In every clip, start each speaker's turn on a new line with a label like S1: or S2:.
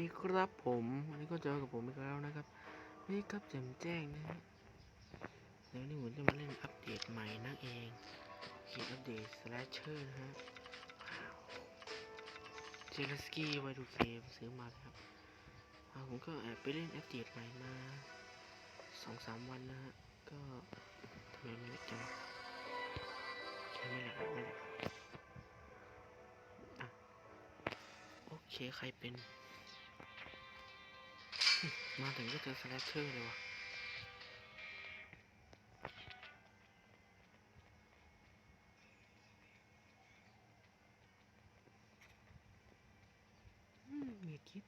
S1: ดีครับผมวันนี้ก็เจอกับผมอีกแล้วนะครับ นี่ครับแจ่มแจ้งนะฮะแล้วนี่ผมจะมาเล่นอัปเดตใหม่นั่นเองเขียนอัปเดตสแลชเชอร์นะฮะเจลสกี้ไวดูเคมซื้อมาเลยครับผมก็แอบไปเล่นอัปเดตใหม่มาสองสามวันนะฮะก็ทำไมไม่เล็กจังแค่ไม่หลกไม่หลกอะโอเคใครเป็น มาถึงก็เจอสแลชเชอร์เลยวะอืมมีคิด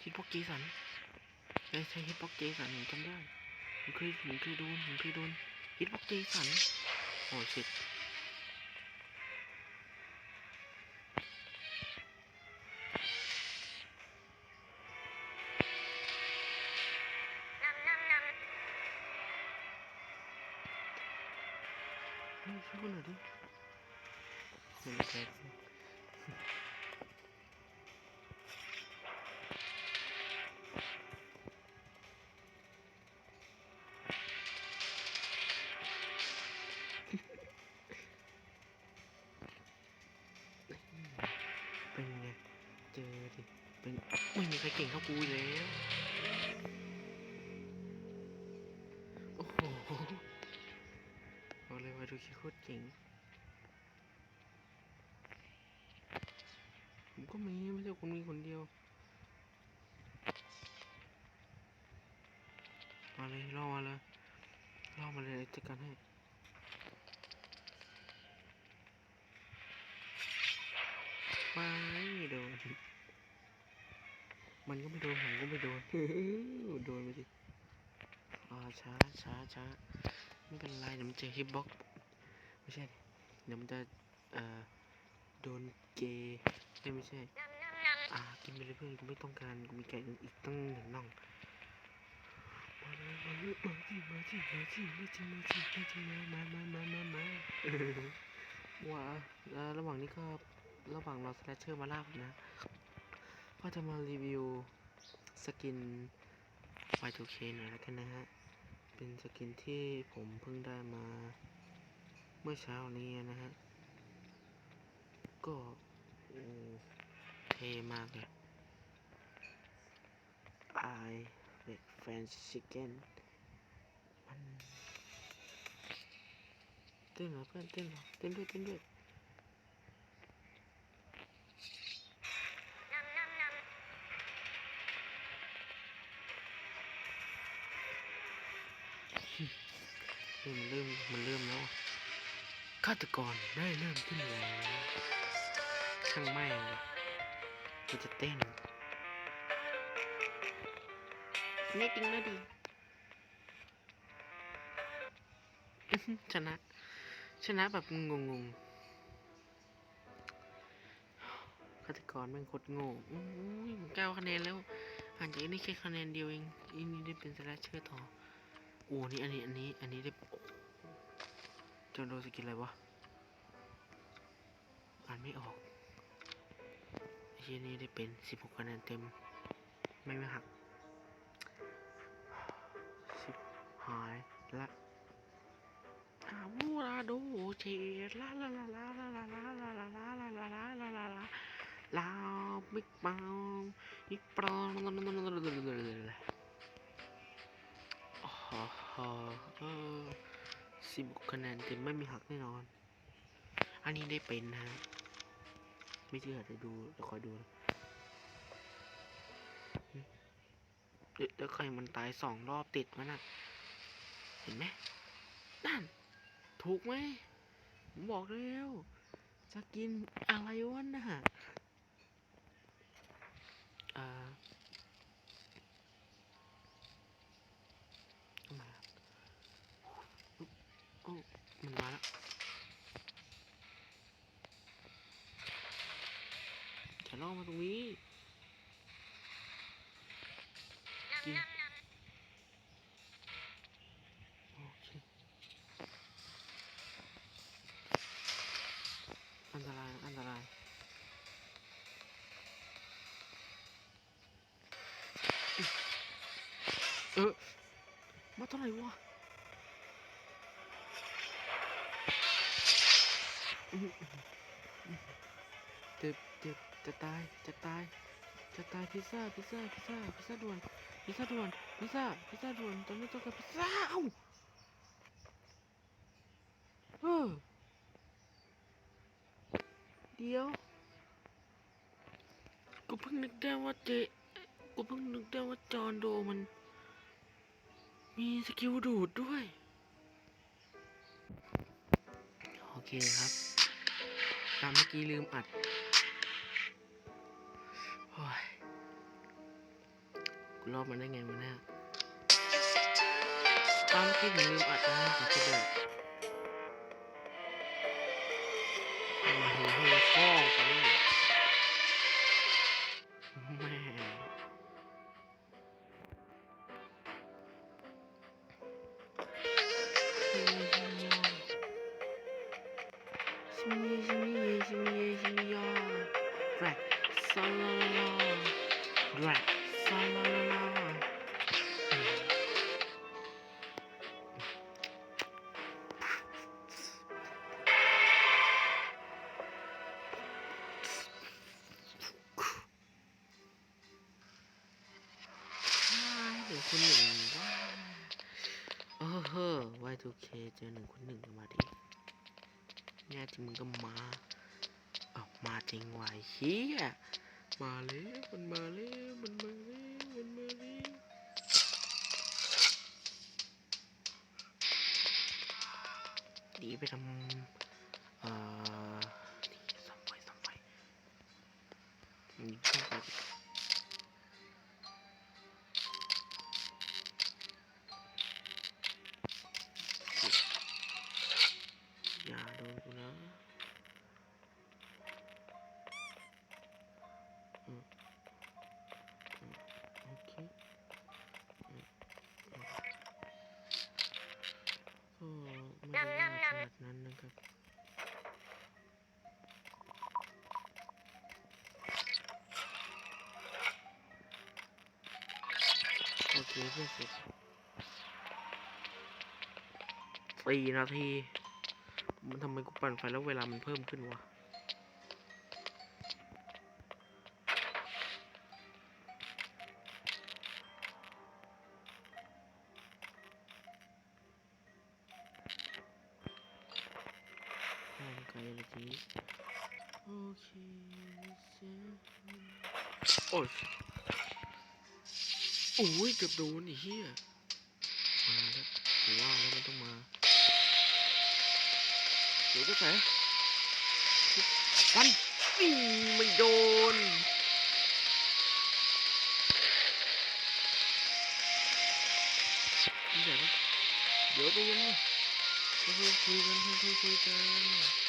S1: คิดพวกกีสัน ใช่ใช่ฮิปฮอกเจสันจำได้ผมเคยผมเคยโดนผมเคยโดนฮิปฮอกเจสันโอ้ชิต มีใครเก่งเท่ากูแล้ว โอ้โหบอกเลยว่าดูคิโคตรเก่งผมก็มีไม่ใช่คนมีคนเดียว มาเลยล่อมาเลยล่อมาเลยจัดการให้ ไม่โดน มันก็ไม่โดนผมก็ไม่โดนโดนไปดิอ่าช้าช้าช้าไม่เป็นไรเดี๋ยวมันเจอฮิปบ็อกไม่ใช่เดี๋ยวมันจะเอ่อโดนเกย์เอ้ยไม่ใช่อ่ากินไปเลยเพื่อนกูไม่ต้องการกูมีไก่อีกตั้งหนึ่งน่องมาเลยมาเลยมาสิมาสิมาสิมาสิมาสิมาสิมามามามามามาว้าระหว่างนี้ก็ระหว่างเรอสแลชเชอร์มาล่ากนะ ก็จะมารีวิวสกิน Y2K หน่อยแล้วกันนะฮะ เป็นสกินที่ผมเพิ่งได้มาเมื่อเช้านี้นะฮะ ก็อืมเทมากเลย I like French chicken มันเต้นเหรอเพื่อนเต้นเหรอเต้นด้วยเต้นด้วย เฮ้ยมันเริ่มมันเริ่มแล้วอะฆาตกรได้เริ่มขึ้นแล้วช่างไม่งเลยมันจะเต้นไม่จริงนะดิอื้อหือชนะ ชนะแบบงงงๆฆาตกรแม่งโคตรโง่อุ้ยผมเก้าคะแนนแล้วอ่านจากอันนี้แค่คะแนนเดียวเองอันนี้ได้เป็นสแลชเชอร์ต่อโอ้นี่อันนี้อันนี้อันนี้ได้จนโดนสกินอะไรวะอ่านไม่ออกไอ้เหี้ยนี่ได้เป็นสิบหกคะแนนเต็ม ไม่ไม่หักสิบหายละอาวูราโดเชลาลาลาลาลาลาลาลาลาลาลาลาลาลาลาลาลาบิ๊กเมาอีกปลอนโอ้โหเออสิบคะแนนเต็มไม่มีหักแน่นอน อันนี้ได้เป็นนะฮะไม่เชื่อเดี๋ยวดูเดี๋ยวคอยดูนะเดี๋ยวใครมันตายสองรอบติดมันน่ะ เห็นไหมนั่น ถูกไหมผมบอกแล้วจะกินอะไรวะน่ะอ่าเข้ามาโอ้ มันมาแล้วจะล่อมาตรงนี้กี้โอเคอันตรายอันตรายเออมาเท่าไหร่วะ เจ็บเจ็บจะตาย จะตาย จะตายพิซซ่า พิซซ่า พิซซ่า พิซซ่าด่วน พิซซ่าด่วน พิซซ่า พิซซ่าด่วนตอนนี้ต้องการพิซซ่าเอ้าเออเดี๋ยว กูเพิ่งนึกได้ว่าเจ กูเพิ่งนึกได้ว่าจอห์นโดมัน มีสกิลดูดด้วย โอเคครับ ตามเมื่อกี้ลืมอัดโอ้ยกูรอบมันได้ไงวะเนี่ยตามเมื่อกี้ผมลืมอัดนะขอโทษด้วยมาเฮเฮฟ้อ คนหนึ่งว้าเออเฮ้อ Y2K เจอหนึ่งคนหนึ่งมาดิแน่จริงมึงก็มาเอ้ามาจริงวะไอ้เฮียมาเลยมันมาเลยมันมาเลยมันมาเลยหนีไปทำเอ่อนี่ซ่อมไฟซ่อมไฟยิงเข้าไปอย่ โอเคเพื่สร็จสี่นาที มันทำไมกูปั่นไฟแล้วเวลามันเพิ่มขึ้นวะไกลเลยทีโอเคโอ้ย โอ้ยเกือบโดนไอ้เหี้ยมาแล้วกูว่าแล้วมันต้องมาเดี๋ยวก็แสฟันปิ้งไม่โดนเดี๋ยวนะเดี๋ยวใจเย็นนะค่อยๆคุยกันค่อยๆคุยกัน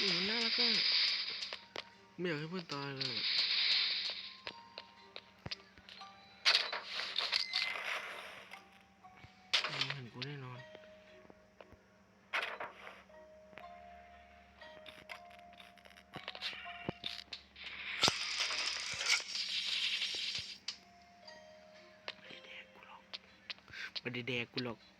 S1: หนี่มันน่ารักมากไม่อยากให้เพื่อนตายเลยมันเห็นกูแน่นอนไม่ได้แดกกูหรอกโอก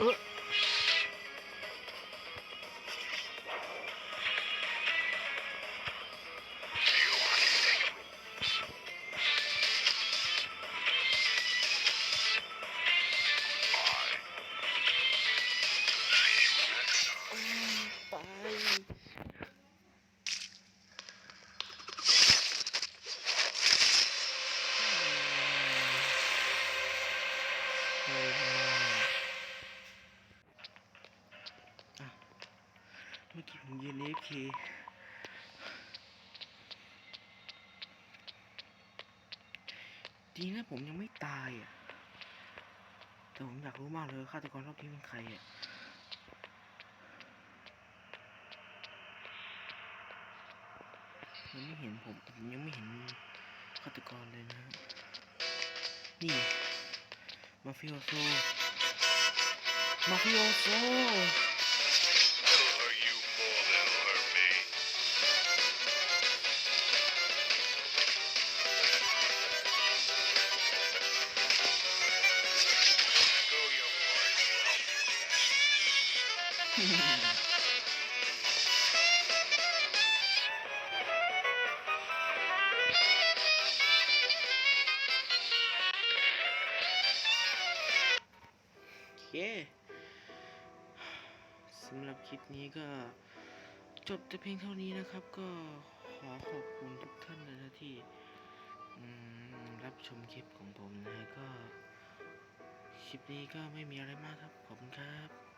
S1: เยืน AFK ดีนะผมยังไม่ตายอะ แต่ผมอยากรู้มากเลยฆาตกรรอบนี้เป็นใครอะยังไม่เห็นผมผมยังไม่เห็นฆาตกรเลยนะ นี่ มาฟิโอโซ มาฟิโอโซ เคสำหรับคลิปนี้ก็จบแต่เพียงเท่านี้นะครับ ก็ขอขอบคุณทุกท่านเลยนะที่รับชมคลิปของผมนะฮะก็คลิปนี้ก็ไม่มีอะไรมากครับ ขอบคุณครับ